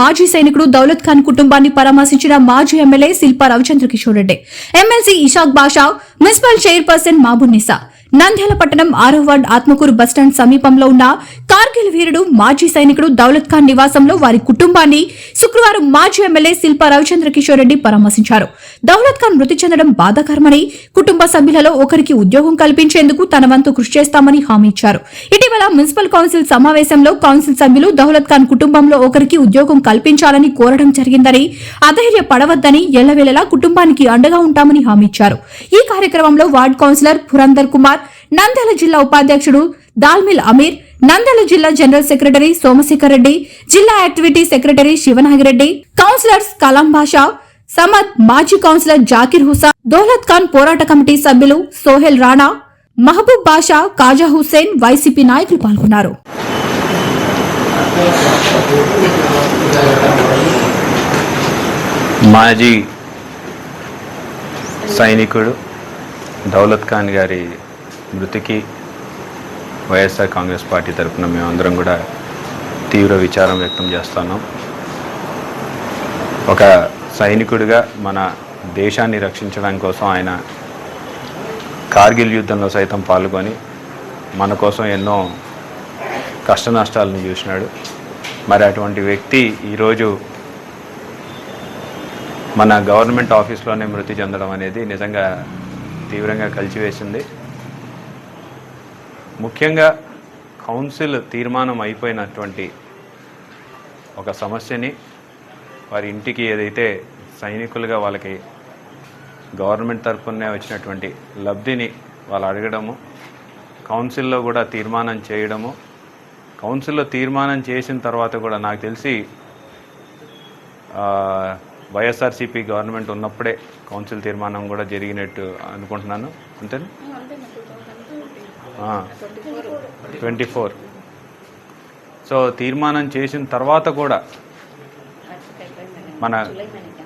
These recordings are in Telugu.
మాజీ సైనికుడు దౌలత్ ఖాన్ కుటుంబాన్ని పరామర్శించిన మాజీ MLA Shilpa Ravichandra Kishore Reddy. MLC Ishaq Basha municipal chairperson Mabunnisa Nandyal పట్టణం ఆరో వార్డ్ ఆత్మకూరు బస్టాండ్ సమీపంలో ఉన్న కార్గిల్ వీరుడు మాజీ సైనికుడు దౌలత్ ఖాన్ నివాసంలో వారి కుటుంబాన్ని శుక్రవారం మాజీ ఎమ్మెల్యే శిల్పా రవిచంద్ర కిషోర్ రెడ్డి పరామర్శించారు. దౌలత్ ఖాన్ మృతి చెందడం బాధాకరమని కుటుంబ సభ్యులలో ఒకరికి ఉద్యోగం కల్పించేందుకు తన వంతు కృషి చేస్తామని హామీ ఇచ్చారు. ఇటీవల మున్సిపల్ కౌన్సిల్ సమావేశంలో కౌన్సిల్ సభ్యులు దౌలత్ ఖాన్ కుటుంబంలో ఒకరికి ఉద్యోగం కల్పించాలని కోరడం జరిగిందని అధైర్య పడవద్దని ఎల్లవేళలా కుటుంబానికి అండగా ఉంటామని హామీ ఇచ్చారు. ఈ కార్యక్రమంలో వార్డ్ కౌన్సిలర్ పురందర్ కుమార్ నంద్యాల జిల్లా ఉపాధ్యక్షుడు దాల్మిల్ అమీర్ నంద్యాల జిల్లా జనరల్ సెక్రటరీ సోమశేఖర్ రెడ్డి జిల్లా activity secretary Sivanagireddy councillors Kalam Basha Samad మాజీ కౌన్సిలర్ జాకిర్ హుసా దౌలత్ ఖాన్ పోరాట కమిటీ సభ్యులు సోహెల్ రాణా మహబూబ్ బాషా కాజా హుస్సేన్ వైసీపీ నాయకులు పాల్గొన్నారు. మాజీ సైనికుడు దౌలత్ ఖాన్ గారి మృతికి వైఎస్ఆర్ కాంగ్రెస్ పార్టీ తరఫున మేమందరం కూడా తీవ్ర విచారం వ్యక్తం చేస్తున్నాం. ఒక సైనికుడిగా మన దేశాన్ని రక్షించడం కోసం ఆయన కార్గిల్ యుద్ధంలో సైతం పాల్గొని మన కోసం ఎన్నో కష్ట నష్టాలను చూసినాడు. మరి అటువంటి వ్యక్తి ఈరోజు మన గవర్నమెంట్ ఆఫీస్లోనే మృతి చెందడం అనేది నిజంగా తీవ్రంగా కలిచివేసింది. ముఖ్యంగా కౌన్సిల్ తీర్మానం అయిపోయినటువంటి ఒక సమస్యని వారి ఇంటికి ఏదైతే సైనికులుగా వాళ్ళకి గవర్నమెంట్ తరఫునే వచ్చినటువంటి లబ్ధిని వాళ్ళు అడగడము కౌన్సిల్లో కూడా తీర్మానం చేయడము కౌన్సిల్లో తీర్మానం చేసిన తర్వాత కూడా నాకు తెలిసి వైఎస్ఆర్సీపీ గవర్నమెంట్ ఉన్నప్పుడే కౌన్సిల్ తీర్మానం కూడా జరిగినట్టు అనుకుంటున్నాను. అంతేనా? Twenty four. సో తీర్మానం చేసిన తర్వాత కూడా మన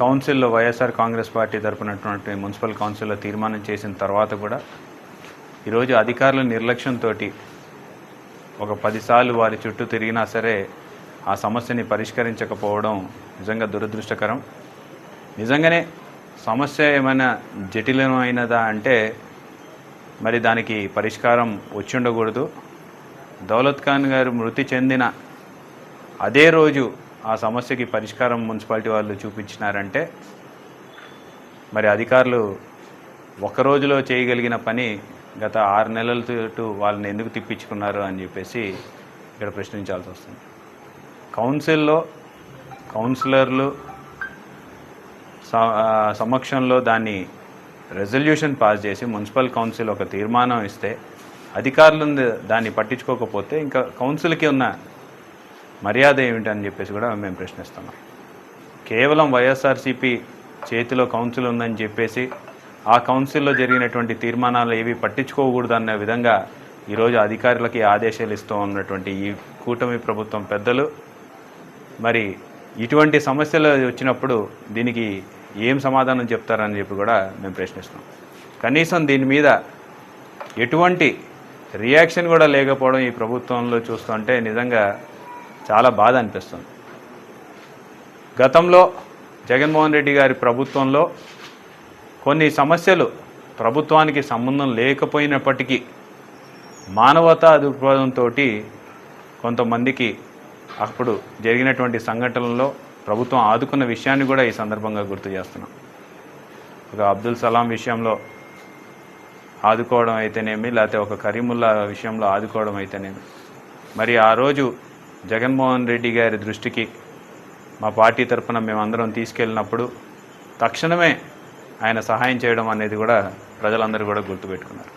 కౌన్సిల్లో వైఎస్ఆర్ కాంగ్రెస్ పార్టీ తరపునటువంటి మున్సిపల్ కౌన్సిల్లో తీర్మానం చేసిన తర్వాత కూడా ఈరోజు అధికారుల నిర్లక్ష్యంతో ఒక పదిసార్లు వారి చుట్టూ తిరిగినా సరే ఆ సమస్యని పరిష్కరించకపోవడం నిజంగా దురదృష్టకరం. నిజంగానే సమస్య ఏమైనా జటిలమైనదా అంటే మరి దానికి పరిష్కారం వచ్చి ఉండకూడదు దౌలత్ ఖాన్ గారు మృతి చెందిన అదే రోజు ఆ సమస్యకి పరిష్కారం మున్సిపాలిటీ వాళ్ళు చూపించినారంటే మరి అధికారులు ఒక రోజులో చేయగలిగిన పని గత ఆరు నెలల చుట్టూ వాళ్ళని ఎందుకు తిప్పించుకున్నారు అని చెప్పేసి ఇక్కడ ప్రశ్నించాల్సి వస్తుంది. కౌన్సిల్లో కౌన్సిలర్లు స- సమక్షంలో దాన్ని రెజల్యూషన్ పాస్ చేసి మున్సిపల్ కౌన్సిల్ ఒక తీర్మానం ఇస్తే అధికారులు దాన్ని పట్టించుకోకపోతే ఇంకా కౌన్సిల్కి ఉన్న మర్యాద ఏమిటని చెప్పేసి కూడా మేము ప్రశ్నిస్తున్నాం. కేవలం వైఎస్ఆర్సీపీ చేతిలో కౌన్సిల్ ఉందని చెప్పేసి ఆ కౌన్సిల్లో జరిగినటువంటి తీర్మానాలు ఏవి పట్టించుకోకూడదు అన్న విధంగా ఈరోజు అధికారులకి ఆదేశాలు ఇస్తూ ఉన్నటువంటి ఈ కూటమి ప్రభుత్వం పెద్దలు మరి ఇటువంటి సమస్యలు వచ్చినప్పుడు దీనికి ఏం సమాధానం చెప్తారని చెప్పి కూడా మేము ప్రశ్నిస్తున్నాం. కనీసం దీని మీద ఎటువంటి రియాక్షన్ కూడా లేకపోవడం ఈ ప్రభుత్వంలో చూస్తుంటే నిజంగా చాలా బాధ అనిపిస్తుంది. గతంలో జగన్మోహన్ రెడ్డి గారి ప్రభుత్వంలో కొన్ని సమస్యలు ప్రభుత్వానికి సంబంధం లేకపోయినప్పటికీ మానవతా దృక్పథంతో కొంతమందికి అప్పుడు జరిగినటువంటి సంఘటనల్లో ప్రభుత్వం ఆదుకున్న విషయాన్ని కూడా ఈ సందర్భంగా గుర్తు చేస్తున్నాం. ఒక అబ్దుల్ సలాం విషయంలో ఆదుకోవడం అయితేనేమి లేకపోతే ఒక కరీముల్లా విషయంలో ఆదుకోవడం అయితేనేమి. మరి ఆ రోజు జగన్మోహన్ రెడ్డి గారి దృష్టికి మా పార్టీ తరఫున మేమందరం తీసుకెళ్ళినప్పుడు తక్షణమే ఆయన సహాయం చేయడం అనేది కూడా ప్రజలందరూ కూడా గుర్తుపెట్టుకున్నారు.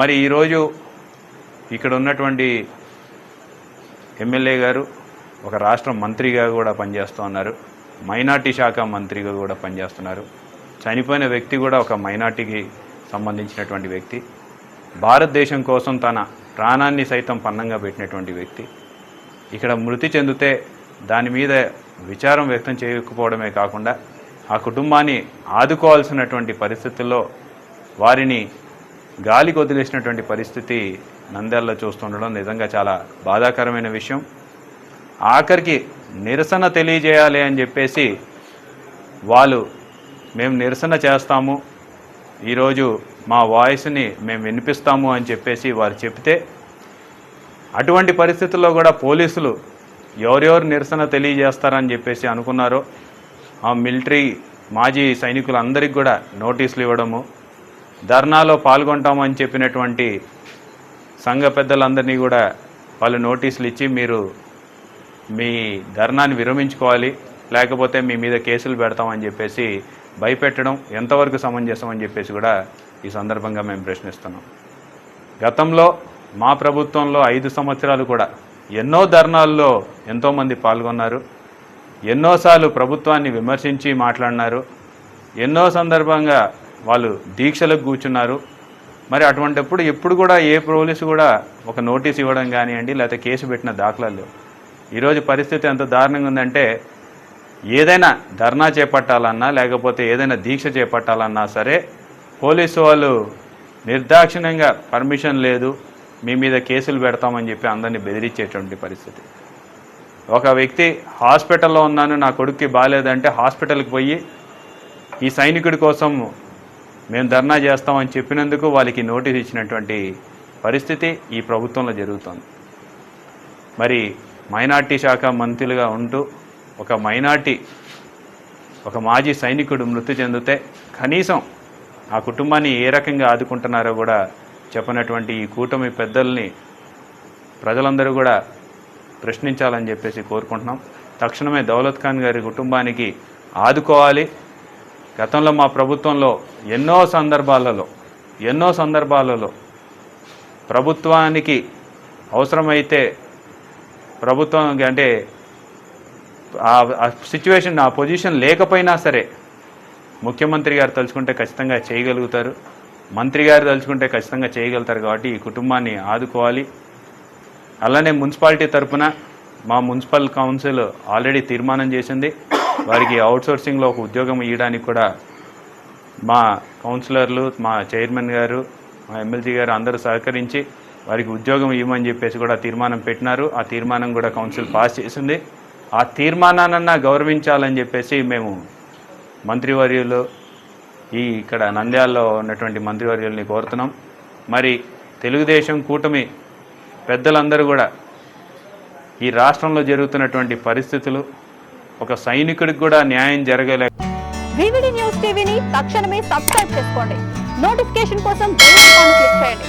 మరి ఈరోజు ఇక్కడ ఉన్నటువంటి ఎమ్మెల్యే గారు ఒక రాష్ట్ర మంత్రిగా కూడా పనిచేస్తూ ఉన్నారు మైనార్టీ శాఖ మంత్రిగా కూడా పనిచేస్తున్నారు. చనిపోయిన వ్యక్తి కూడా ఒక మైనార్టీకి సంబంధించినటువంటి వ్యక్తి. భారతదేశం కోసం తన ప్రాణాన్ని సైతం పన్నంగా పెట్టినటువంటి వ్యక్తి. ఇక్కడ మృతి చెందితే దాని మీద విచారం వ్యక్తం చేయకపోవడమే కాకుండా ఆ కుటుంబాన్ని ఆదుకోవాల్సినటువంటి పరిస్థితుల్లో వారిని గాలికి వదిలేసినటువంటి పరిస్థితి నంద్యాలలో చూస్తుండడం నిజంగా చాలా బాధాకరమైన విషయం. ఆఖరికి నిరసన తెలియజేయాలి అని చెప్పేసి వాళ్ళు మేము నిరసన చేస్తాము. ఈరోజు మా వాయిస్ని మేము వినిపిస్తాము అని చెప్పేసి వారు చెప్తే అటువంటి పరిస్థితుల్లో కూడా పోలీసులు ఎవరెవరు నిరసన తెలియజేస్తారని చెప్పేసి అనుకున్నారో ఆ మిలిటరీ మాజీ సైనికులందరికీ కూడా నోటీసులు ఇవ్వడము ధర్నాలో పాల్గొంటామని చెప్పినటువంటి సంఘ పెద్దలందరినీ కూడా వాళ్ళు నోటీసులు ఇచ్చి మీరు మీ ధర్నాన్ని విరమించుకోవాలి లేకపోతే మీ మీద కేసులు పెడతామని చెప్పేసి భయపెట్టడం ఎంతవరకు సమంజసం అని చెప్పేసి కూడా ఈ సందర్భంగా మేము ప్రశ్నిస్తున్నాం గతంలో మా ప్రభుత్వంలో ఐదు సంవత్సరాలు కూడా ఎన్నో ధర్నాల్లో ఎంతోమంది పాల్గొన్నారు ఎన్నోసార్లు ప్రభుత్వాన్ని విమర్శించి మాట్లాడినారు ఎన్నో సందర్భంగా వాళ్ళు దీక్షలకు కూర్చున్నారు మరి అటువంటిప్పుడు ఎప్పుడు కూడా ఏ పోలీసు కూడా ఒక నోటీస్ ఇవ్వడం కానివ్వండి లేకపోతే కేసు పెట్టిన దాఖలాలు లేవు. ఈరోజు పరిస్థితి ఎంత దారుణంగా ఉందంటే ఏదైనా ధర్నా చేపట్టాలన్నా లేకపోతే ఏదైనా దీక్ష చేపట్టాలన్నా సరే పోలీసు వాళ్ళు నిర్దాక్షిణ్యంగా పర్మిషన్ లేదు మీ మీద కేసులు పెడతామని చెప్పి అందరినీ బెదిరించేటువంటి పరిస్థితి. ఒక వ్యక్తి హాస్పిటల్లో ఉన్నాను నా కొడుక్కి బాగాలేదంటే హాస్పిటల్కి పోయి ఈ సైనికుడి కోసం మేము ధర్నా చేస్తామని చెప్పినందుకు వాళ్ళకి నోటీస్ ఇచ్చినటువంటి పరిస్థితి ఈ ప్రభుత్వంలో జరుగుతోంది. మరి మైనార్టీ శాఖ మంత్రులుగా ఉంటూ ఒక మైనార్టీ ఒక మాజీ సైనికుడు మృతి చెందితే కనీసం ఆ కుటుంబాన్ని ఏ రకంగా ఆదుకుంటున్నారో కూడా చెప్పనటువంటి ఈ కూటమి పెద్దల్ని ప్రజలందరూ కూడా ప్రశ్నించాలని చెప్పేసి కోరుకుంటున్నాం. తక్షణమే దౌలత్ ఖాన్ గారి కుటుంబానికి ఆదుకోవాలి. గతంలో మా ప్రభుత్వంలో ఎన్నో సందర్భాలలో ఎన్నో సందర్భాలలో ప్రభుత్వానికి అవసరమైతే ప్రభుత్వం అంటే ఆ సిచ్యువేషన్ ఆ పొజిషన్ లేకపోయినా సరే ముఖ్యమంత్రి గారు తలుచుకుంటే ఖచ్చితంగా చేయగలుగుతారు. మంత్రి గారు తలుచుకుంటే ఖచ్చితంగా చేయగలుగుతారు కాబట్టి ఈ కుటుంబాన్ని ఆదుకోవాలి. అలానే మున్సిపాలిటీ తరపున మా మున్సిపల్ కౌన్సిల్ ఆల్రెడీ తీర్మానం చేసింది. వారికి అవుట్సోర్సింగ్లో ఒక ఉద్యోగం ఇవ్వడానికి కూడా మా కౌన్సిలర్లు మా చైర్మన్ గారు మా ఎమ్మెల్సీ గారు అందరూ సహకరించి వారికి ఉద్యోగం ఇవ్వమని చెప్పేసి కూడా తీర్మానం పెట్టినారు. ఆ తీర్మానం కూడా కౌన్సిల్ పాస్ చేసింది. ఆ తీర్మానాన్నన్నా గౌరవించాలని చెప్పేసి మేము మంత్రివర్యులు ఈ ఇక్కడ నంద్యాలలో ఉన్నటువంటి మంత్రివర్యుల్ని కోరుతున్నాం. మరి తెలుగుదేశం కూటమి పెద్దలందరూ కూడా ఈ రాష్ట్రంలో జరుగుతున్నటువంటి పరిస్థితులు ఒక సైనికుడికి కూడా న్యాయం జరగలే. న్యూస్ టీవీని తక్షణమే సబ్స్క్రైబ్ చేసుకోండి. నోటిఫికేషన్ కోసం క్లిక్ చేయండి.